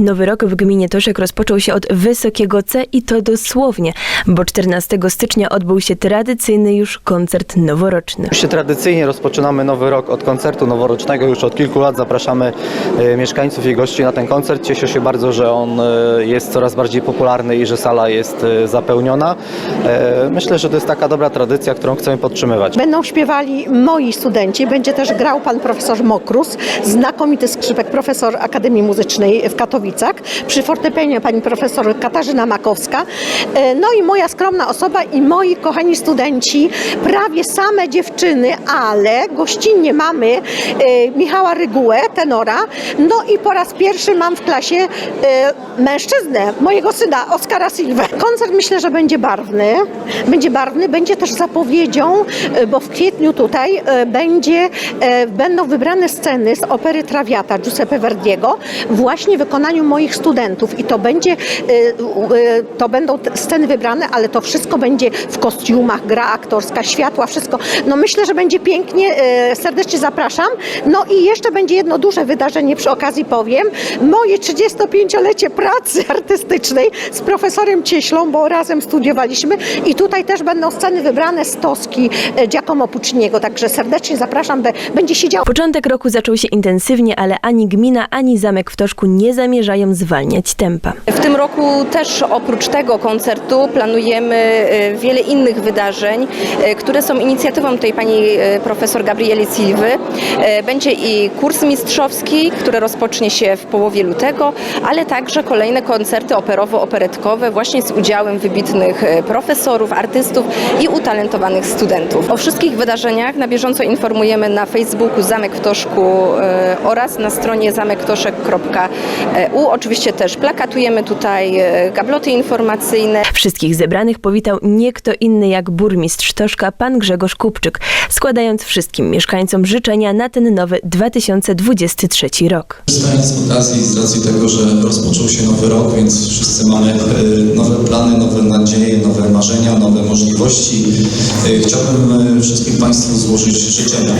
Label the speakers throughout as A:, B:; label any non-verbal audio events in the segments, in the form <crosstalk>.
A: Nowy rok w gminie Toszek rozpoczął się od wysokiego C i to dosłownie, bo 14 stycznia odbył się tradycyjny już koncert noworoczny.
B: Oczywiście tradycyjnie rozpoczynamy nowy rok od koncertu noworocznego. Już od kilku lat zapraszamy e, mieszkańców i gości na ten koncert. Cieszę się bardzo, że on e, jest coraz bardziej popularny i że sala jest e, zapełniona. Myślę, że to jest taka dobra tradycja, którą chcemy podtrzymywać.
C: Będą śpiewali moi studenci, będzie też grał pan profesor Mokrus, znakomity skrzypek, profesor Akademii Muzycznej w Katowicach, przy fortepianie pani profesor Katarzyna Makowska, no i moja skromna osoba i moi kochani studenci, prawie same dziewczyny, ale gościnnie mamy Michała Rygułę, tenora, no i po raz pierwszy mam w klasie mężczyznę, mojego syna Oskara Silwę. Koncert myślę, że będzie barwny, będzie barwny, będzie też zapowiedzią, bo w kwietniu tutaj będzie, będą wybrane sceny z opery Traviata Giuseppe Verdiego właśnie w moich studentów i to będzie, e, e, to będą sceny wybrane, ale to wszystko będzie w kostiumach, gra aktorska, światła, wszystko. No myślę, że będzie pięknie, e, serdecznie zapraszam. No i jeszcze będzie jedno duże wydarzenie przy okazji powiem, moje 35-lecie pracy <laughs> artystycznej z profesorem Cieślą, bo razem studiowaliśmy i tutaj też będą sceny wybrane z Toski Giacomo Pucciniego, także serdecznie zapraszam, będzie się działo.
A: Początek roku zaczął się intensywnie, ale ani gmina, ani zamek w Toszku nie zamierzają zwalniać tempa.
D: W tym roku też oprócz tego koncertu planujemy e, wiele innych wydarzeń, e, które są inicjatywą tej pani e, profesor Gabrieli Silwy. Będzie i kurs mistrzowski, który rozpocznie się w połowie lutego, ale także kolejne koncerty operowo-operetkowe właśnie z udziałem wybitnych profesorów, artystów i utalentowanych studentów. O wszystkich wydarzeniach na bieżąco informujemy na Facebooku Zamek w Toszku oraz na stronie zamektoszek.eu. Oczywiście też plakatujemy tutaj e, gabloty informacyjne.
A: Wszystkich zebranych powitał nie kto inny jak burmistrz Toszka, pan Grzegorz Kupczyk, składając wszystkim mieszkańcom życzenia na ten nowy 2023 rok.
E: Korzystając z okazji, z racji tego, że rozpoczął się nowy rok, więc wszyscy mamy e, nowe plany, nowe nadzieje, nowe marzenia, nowe możliwości. E, Chciałbym e, wszystkim Państwu złożyć życzenia.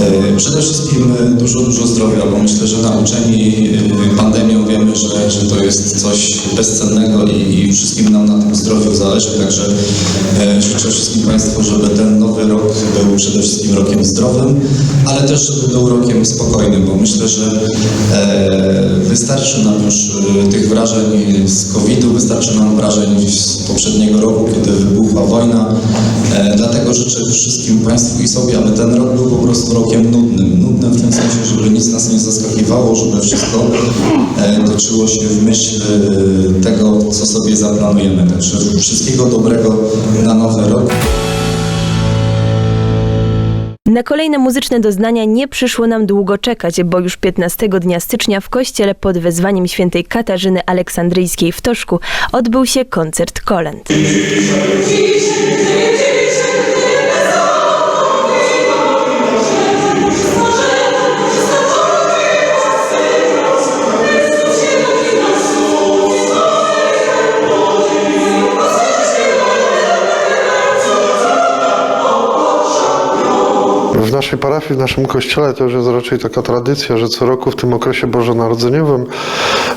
E: E, Przede wszystkim e, dużo, dużo zdrowia, bo myślę, że nauczeni e, pandemią wiemy, że, że to jest coś bezcennego i, i wszystkim nam na tym zdrowiu zależy, także e, życzę wszystkim Państwu, żeby ten nowy rok przede wszystkim rokiem zdrowym, ale też żeby był rokiem spokojnym, bo myślę, że e, wystarczy nam już e, tych wrażeń z COVID-u, wystarczy nam wrażeń z poprzedniego roku, kiedy wybuchła wojna. E, dlatego życzę wszystkim Państwu i sobie, aby ten rok był po prostu rokiem nudnym. Nudnym w tym sensie, żeby nic nas nie zaskakiwało, żeby wszystko toczyło się w myśl tego, co sobie zaplanujemy. Także wszystkiego dobrego na nowy rok.
A: Na kolejne muzyczne doznania nie przyszło nam długo czekać, bo już 15 dnia stycznia w kościele pod wezwaniem świętej Katarzyny Aleksandryjskiej w Toszku odbył się koncert kolęd.
F: Naszej parafii, w naszym kościele to już jest raczej taka tradycja, że co roku w tym okresie bożonarodzeniowym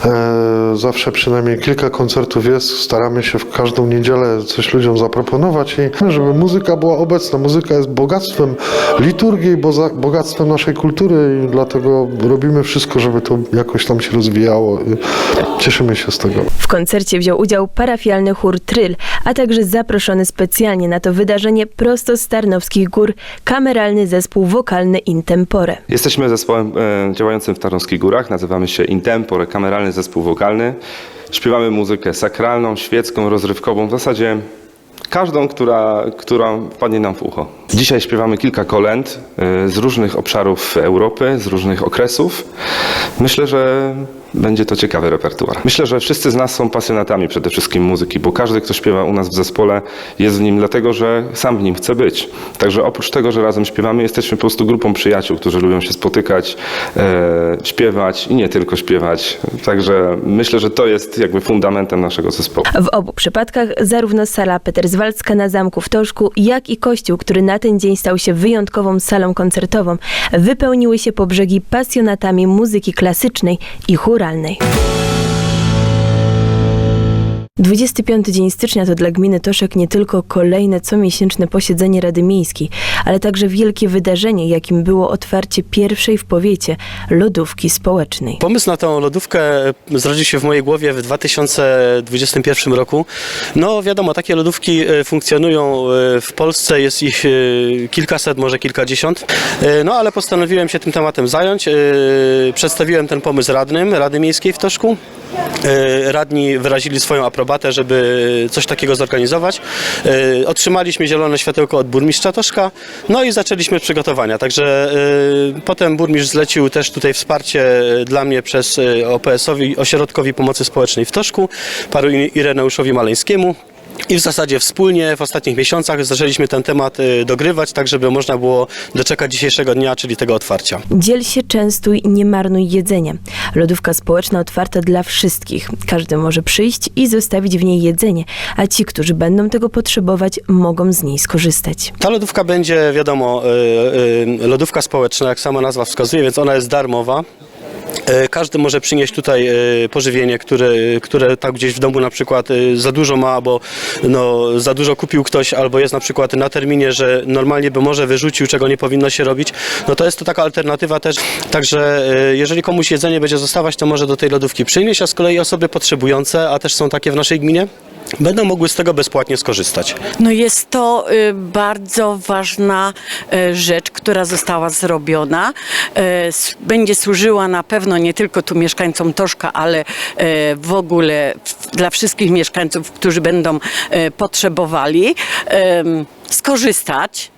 F: e, zawsze przynajmniej kilka koncertów jest. Staramy się w każdą niedzielę coś ludziom zaproponować i żeby muzyka była obecna. Muzyka jest bogactwem liturgii, boza, bogactwem naszej kultury i dlatego robimy wszystko, żeby to jakoś tam się rozwijało. Cieszymy się z tego.
A: W koncercie wziął udział parafialny chór Tryl, a także zaproszony specjalnie na to wydarzenie prosto z Tarnowskich Gór kameralny zespół wokalny Intempore.
G: Jesteśmy zespołem e, działającym w Tarnowskich Górach, nazywamy się Intempore, kameralny zespół wokalny. Śpiewamy muzykę sakralną, świecką, rozrywkową, w zasadzie każdą, która, która wpadnie nam w ucho. Dzisiaj śpiewamy kilka kolęd e, z różnych obszarów Europy, z różnych okresów. Myślę, że będzie to ciekawy repertuar. Myślę, że wszyscy z nas są pasjonatami przede wszystkim muzyki, bo każdy, kto śpiewa u nas w zespole, jest w nim dlatego, że sam w nim chce być. Także oprócz tego, że razem śpiewamy, jesteśmy po prostu grupą przyjaciół, którzy lubią się spotykać, e, śpiewać i nie tylko śpiewać. Także myślę, że to jest jakby fundamentem naszego zespołu.
A: W obu przypadkach zarówno sala Peterswaldzka na Zamku w Toszku, jak i kościół, który na ten dzień stał się wyjątkową salą koncertową, wypełniły się po brzegi pasjonatami muzyki klasycznej i chóralnej. 25 dzień stycznia to dla gminy Toszek nie tylko kolejne comiesięczne posiedzenie Rady Miejskiej, ale także wielkie wydarzenie, jakim było otwarcie pierwszej w powiecie lodówki społecznej.
H: Pomysł na tą lodówkę zrodził się w mojej głowie w 2021 roku. No wiadomo, takie lodówki e, funkcjonują e, w Polsce, jest ich e, kilkaset, może kilkadziesiąt. E, No ale postanowiłem się tym tematem zająć. E, Przedstawiłem ten pomysł radnym Rady Miejskiej w Toszku. E, Radni wyrazili swoją aprobatę, żeby coś takiego zorganizować. E, Otrzymaliśmy zielone światełko od burmistrza Toszka, no i zaczęliśmy przygotowania. Także e, potem burmistrz zlecił też tutaj wsparcie dla mnie przez e, OPS-owi, Ośrodkowi Pomocy Społecznej w Toszku, panu Ireneuszowi Maleńskiemu. I w zasadzie wspólnie w ostatnich miesiącach zaczęliśmy ten temat e, dogrywać, tak żeby można było doczekać dzisiejszego dnia, czyli tego otwarcia.
A: Dziel się, częstuj, nie marnuj jedzenia. Lodówka społeczna otwarta dla wszystkich. Każdy może przyjść i zostawić w niej jedzenie, a ci, którzy będą tego potrzebować, mogą z niej skorzystać.
H: Ta lodówka będzie, wiadomo, y, y, lodówka społeczna, jak sama nazwa wskazuje, więc ona jest darmowa. E, Każdy może przynieść tutaj e, pożywienie, które, które tak gdzieś w domu na przykład e, za dużo ma, albo no, za dużo kupił ktoś, albo jest na przykład na terminie, że normalnie by może wyrzucił, czego nie powinno się robić. No to jest to taka alternatywa też. Także jeżeli komuś jedzenie będzie zostawać, to może do tej lodówki przynieść, a z kolei osoby potrzebujące, a też są takie w naszej gminie, będą mogły z tego bezpłatnie skorzystać.
I: No jest to y, bardzo ważna y, rzecz, która została zrobiona. Y, Będzie służyła na pewno nie tylko tu mieszkańcom Toszka, ale y, w ogóle dla wszystkich mieszkańców, którzy będą y, potrzebowali skorzystać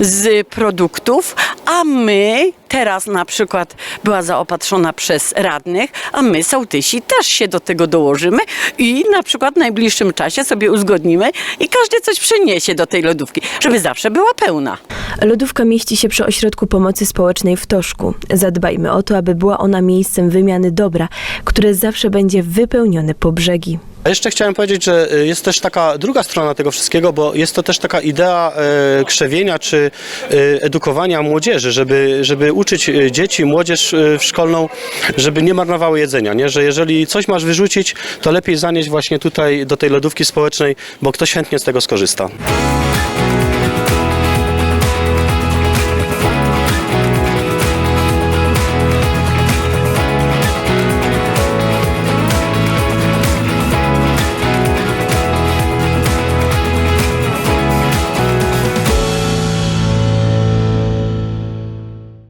I: z produktów, a my teraz na przykład była zaopatrzona przez radnych, a my sołtysi też się do tego dołożymy i na przykład w najbliższym czasie sobie uzgodnimy i każdy coś przyniesie do tej lodówki, żeby zawsze była pełna.
A: Lodówka mieści się przy Ośrodku Pomocy Społecznej w Toszku. Zadbajmy o to, aby była ona miejscem wymiany dobra, które zawsze będzie wypełnione po brzegi.
H: A jeszcze chciałem powiedzieć, że y, jest też taka druga strona tego wszystkiego, bo jest to też taka idea e, krzewienia czy e, edukowania młodzieży, żeby, żeby uczyć dzieci, młodzież e, szkolną, żeby nie marnowały jedzenia, nie? że jeżeli coś masz wyrzucić, to lepiej zanieść właśnie tutaj do tej lodówki społecznej, bo ktoś chętnie z tego skorzysta.